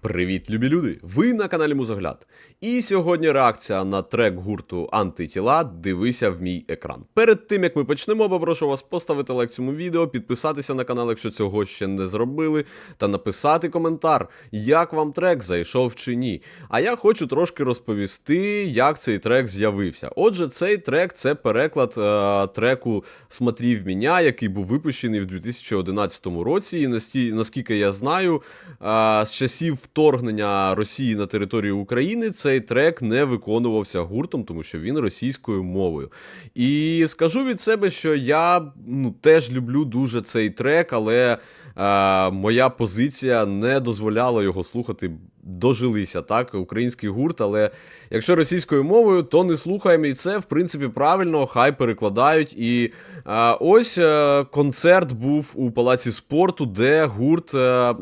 Привіт, любі люди! Ви на каналі Музогляд. І сьогодні реакція на трек гурту Антитіла Дивися в мій екран. Перед тим як ми почнемо, попрошу вас поставити лайк цьому відео, підписатися на канал, якщо цього ще не зробили, та написати коментар, як вам трек зайшов чи ні. А я хочу трошки розповісти, як цей трек з'явився. Отже, цей трек це переклад е, треку Смотрів Міня, який був випущений в 2011 році. І наскільки я знаю, е, з часів вторгнення Росії на територію України цей трек не виконувався гуртом, тому що він російською мовою. І скажу від себе, що я ну, теж люблю дуже цей трек, але е, моя позиція не дозволяла його слухати. Дожилися так, український гурт, але якщо російською мовою, то не слухаємо, і це в принципі правильно, хай перекладають. І е, ось е, концерт був у палаці спорту, де гурт е,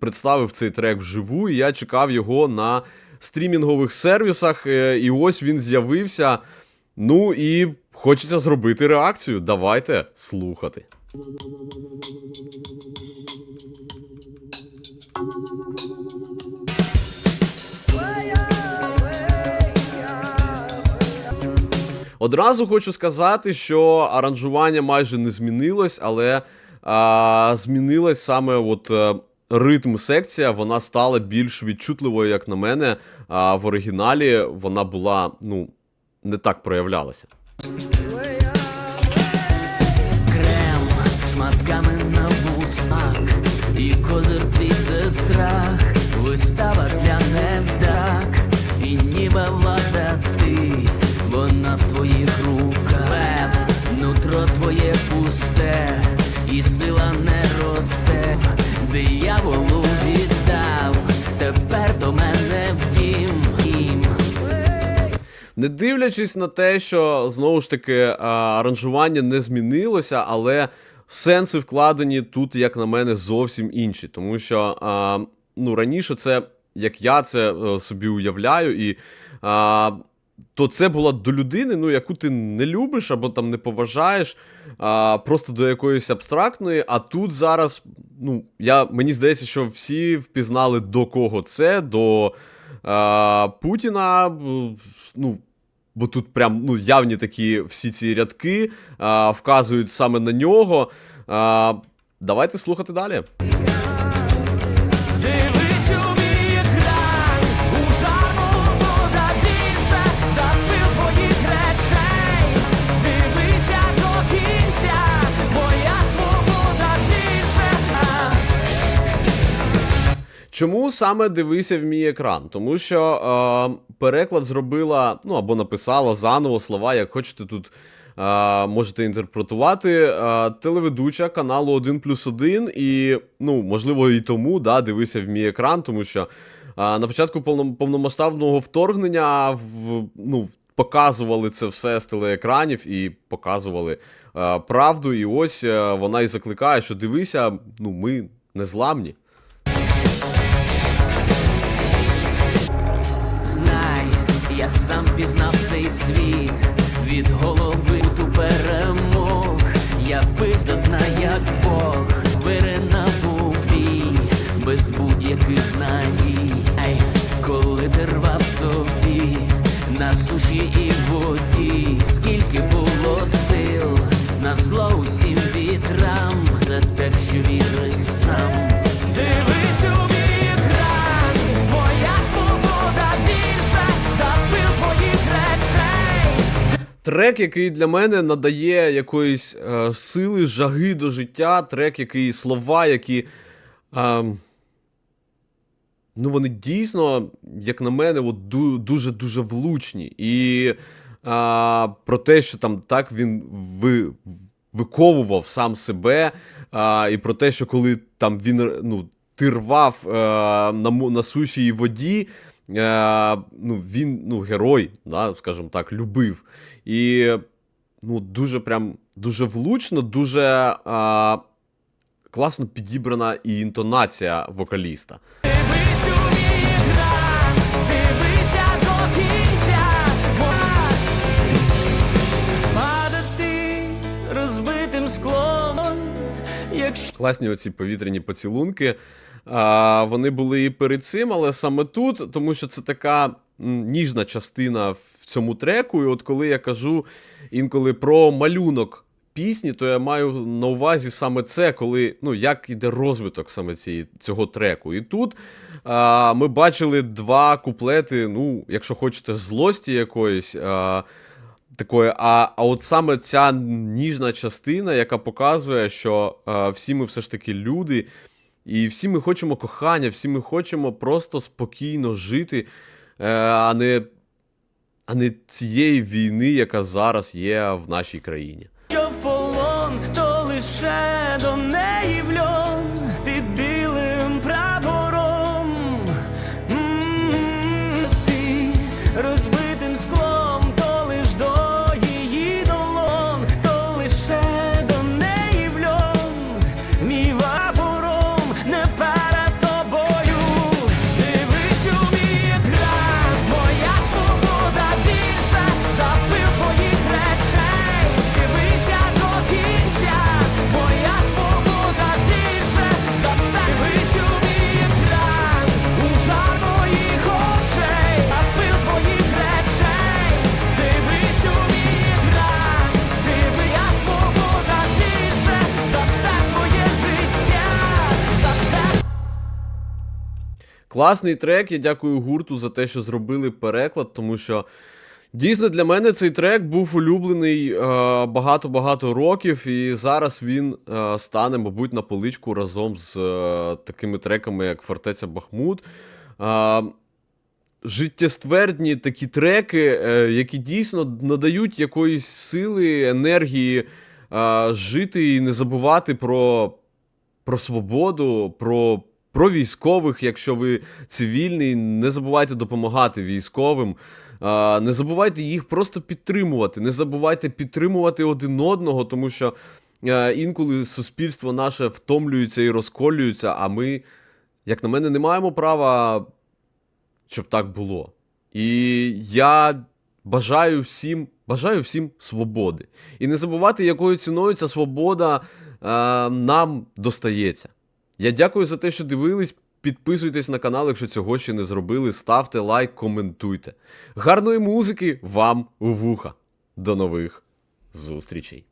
представив цей трек вживу, і я чекав його на стрімінгових сервісах. е, і ось він з'явився. Ну і хочеться зробити реакцію. Давайте слухати. Одразу хочу сказати, що аранжування майже не змінилось, але а, змінилась саме от. е, Ритм секція вона стала більш відчутливою, як на мене. А в оригіналі вона була ну не так проявлялася. Крем шматками на вуснах, і козир твій це страх, вистава для невдак, і ніби влада вона в твоїх руках, Лев, нутро твоє пусте, і сила не росте, дияволу віддав, тепер до мене в дім. дім. Не дивлячись на те, що знову ж таки аранжування не змінилося, але сенси вкладені тут, як на мене, зовсім інші. Тому що а, ну, раніше це, як я це е, собі уявляю, і а, то це була до людини, ну, яку ти не любиш або там не поважаєш, а, просто до якоїсь абстрактної. А тут зараз, ну, я, мені здається, що всі впізнали до кого це, до а, Путіна. Ну, бо тут прям ну, явні такі всі ці рядки а, вказують саме на нього. А, давайте слухати далі. Чому саме дивися в мій екран? Тому що е, переклад зробила, ну або написала заново слова, як хочете тут. е, Можете інтерпретувати е, телеведуча каналу 1 плюс 1 і, ну, можливо, і тому, да, дивися в мій екран, тому що е, на початку повномасштабного вторгнення в, ну, показували це все з телеекранів і показували е, правду. І ось е, вона і закликає, що дивися, ну, ми незламні. Сам пізнав цей світ. Від голови ту перемог. Я пив до дна, як Бог, виринав у бій, без будь-яких надій. Коли ти собі. На суші і воді, скільки було сил. На зло усім вітрам, Трек, який для мене надає якоїсь е, сили, жаги до життя, трек, який слова, які. Е, ну, вони дійсно, як на мене, дуже-дуже влучні. І е, про те, що там так він ви, виковував сам себе, е, і про те, що коли там він ну, ти рвав е, на, на суші і воді. Е, ну, він ну, герой, да, скажімо так, любив. І ну, дуже прям дуже влучно, дуже е, класно підібрана і інтонація вокаліста. Класні оці повітряні поцілунки. А, вони були і перед цим, але саме тут, тому що це така ніжна частина в цьому треку. І от коли я кажу інколи про малюнок пісні, то я маю на увазі саме це, коли ну як іде розвиток саме цієї, цього треку. І тут а, ми бачили два куплети, ну, якщо хочете, злості якоїсь. А, Такої, а, а от саме ця ніжна частина, яка показує, що е, всі ми все ж таки люди, і всі ми хочемо кохання, всі ми хочемо просто спокійно жити, е, а, не, а не цієї війни, яка зараз є в нашій країні. Що в полон, то лише до Класний трек. Я дякую гурту за те, що зробили переклад, тому що дійсно для мене цей трек був улюблений е, багато-багато років, і зараз він е, стане, мабуть, на поличку разом з е, такими треками, як Фортеця Бахмут. Е, життєствердні такі треки, е, які дійсно надають якоїсь сили, енергії е, жити і не забувати про, про свободу, про, про військових, якщо ви цивільний, не забувайте допомагати військовим. Не забувайте їх просто підтримувати, не забувайте підтримувати один одного, тому що е, інколи суспільство наше втомлюється і розколюється, а ми, як на мене, не маємо права щоб так було. І я бажаю всім, бажаю всім свободи. І не забувати, якою ціною ця свобода е, нам достається. Я дякую за те, що дивились. Підписуйтесь на канал, якщо цього ще не зробили. Ставте лайк, коментуйте. Гарної музики вам у вуха. До нових зустрічей!